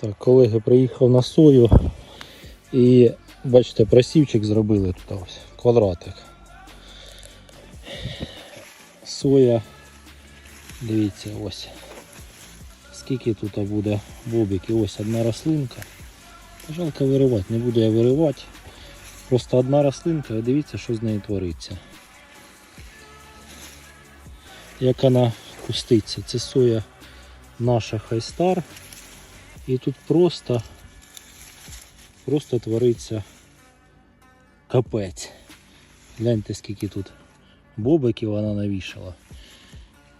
Так, колеги, приїхав на сою і бачите, просівчик зробили тут ось квадратик. Соя, дивіться, ось. Скільки тут буде бобиків, ось одна рослинка. Жалко виривати, не буду я виривати. Просто одна рослинка і дивіться, що з нею твориться. Як вона куститься. Це соя наша хайстар. І тут просто, просто твориться капець. Гляньте, скільки тут бобиків вона навішала.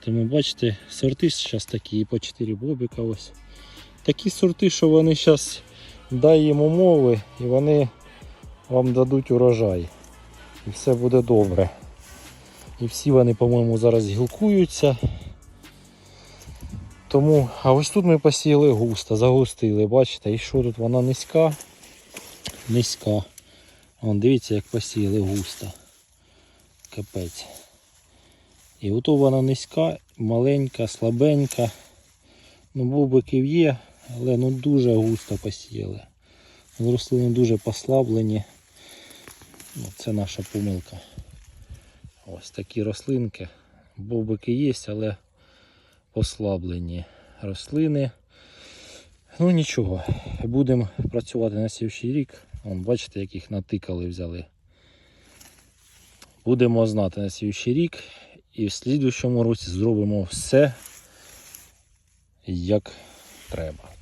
Тому бачите, сорти зараз такі, по 4 бобика ось. Такі сорти, що вони зараз дай їм умови і вони вам дадуть урожай. І все буде добре. І всі вони, по-моєму, зараз гілкуються. Тому, а ось тут ми посіяли густо, загустили, бачите, і що тут вона низька, низька. Вон, дивіться, як посіяли густо. Капець. І ото вона низька, маленька, слабенька. Ну, бобиків є, але ну дуже густо посіяли. Рослини дуже послаблені. Ну, це наша помилка. Ось такі рослинки. Бобики є, але послаблені рослини. Ну нічого, будемо працювати на слідчий рік. Вон, бачите, яких натикали взяли. Будемо знати на слідчий рік і в слідущому році зробимо все як треба.